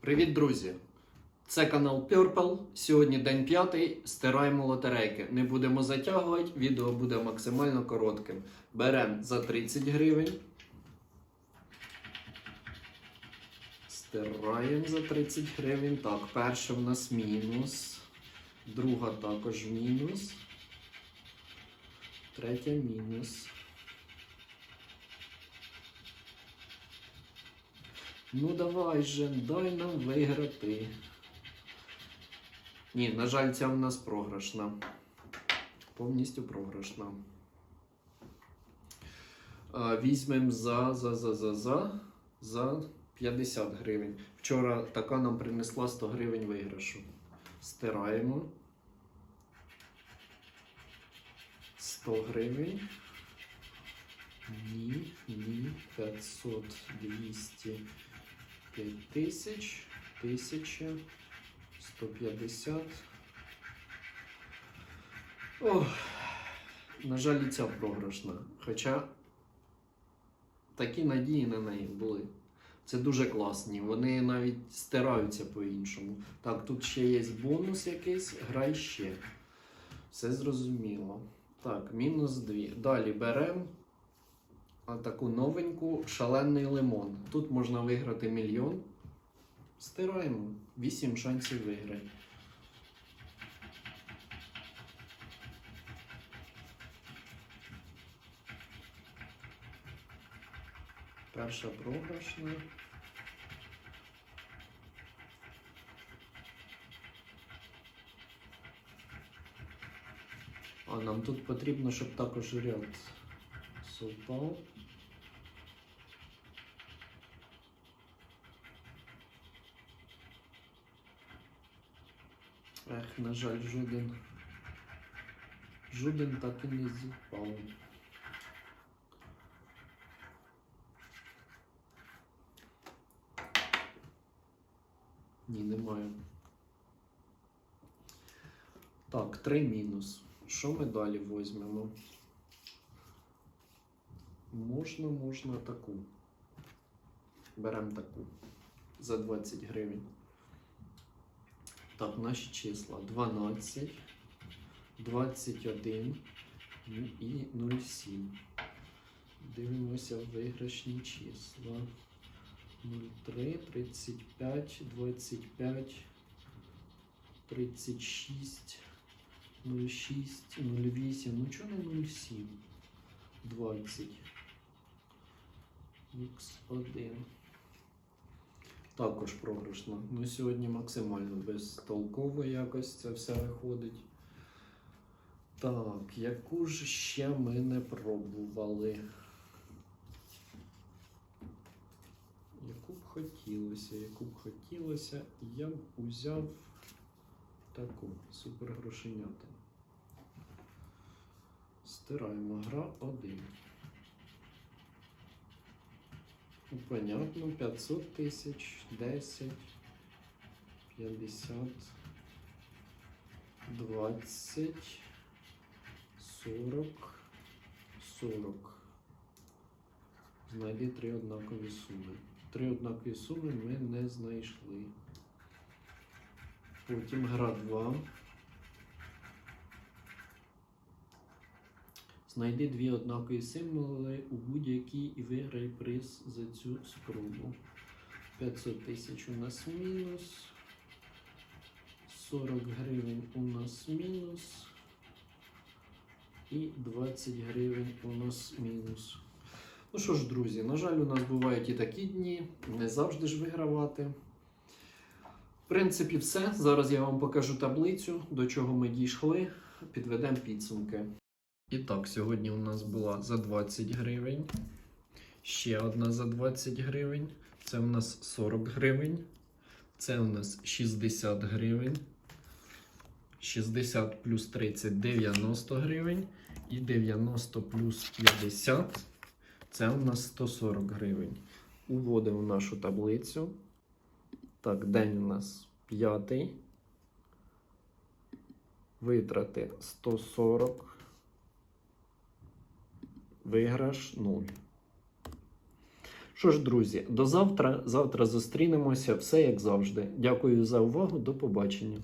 Привіт, друзі! Це канал Purple. Сьогодні день п'ятий. Стираємо лотерейки. Не будемо затягувати, відео буде максимально коротким. Беремо за 30 гривень. Стираємо за 30 гривень. Так, перша в нас мінус. Друга також мінус. Третя мінус. Ну давай же, дай нам виграти. Ні, на жаль, ця в нас програшна. Повністю програшна. Візьмемо за, за, за, за, за, за 50 гривень. Вчора така нам принесла 100 гривень виграшу. Стираємо. 100 гривень. Ні, ні, 500, 200, 5000, 1000, 150. Ох, на жаль, і ця програшна. Хоча такі надії на неї були. Це дуже класні. Вони навіть стираються по-іншому. Так, тут ще є бонус якийсь, грай ще. Все зрозуміло. Так, мінус 2. Далі беремо таку новеньку шалений лимон. Тут можна виграти мільйон. Стираємо. 8 шансів виграти. Перша програшна. А нам тут потрібно, щоб також ряд совпав. Ех, на жаль, жоден. Жоден так і не зіпав. Ні, немає. Так, три мінус. Що ми далі візьмемо? Можна, можна таку. Беремо таку. За 20 гривень. Так, наші числа 12, 21 ну і 0,7. Дивимося виграшні числа. 03, 35, 25, 36, 06, 08. Ну чого не 07? 20. Х1. Також програшно. Ну сьогодні максимально безтолково якось це все виходить. Так, яку ж ще ми не пробували? Яку б хотілося, яку б хотілося, я б узяв таку супергрошенята. Стираємо гра 1. Ну, понятно, 500 тисяч, 10, 50, 20, 40, 40. Знайди три однакові суми. Три однакові суми ми не знайшли. Потім гра 2. Знайди дві однакові символи у будь-якій і виграй приз за цю спробу. 500 тисяч у нас мінус. 40 гривень у нас мінус. І 20 гривень у нас мінус. Ну що ж, друзі, на жаль, у нас бувають і такі дні, не завжди ж вигравати. В принципі, все. Зараз я вам покажу таблицю, до чого ми дійшли. Підведемо підсумки. І так, сьогодні у нас була за 20 гривень. Ще одна за 20 гривень. Це у нас 40 гривень. Це у нас 60 гривень. 60 плюс 30 90 гривень. І 90 плюс 50 це у нас 140 гривень. Уводимо нашу таблицю. Так, день у нас п'ятий. Витрати 140. Виграш 0. Що ж, друзі, до завтра. Завтра зустрінемося. Все як завжди. Дякую за увагу. До побачення.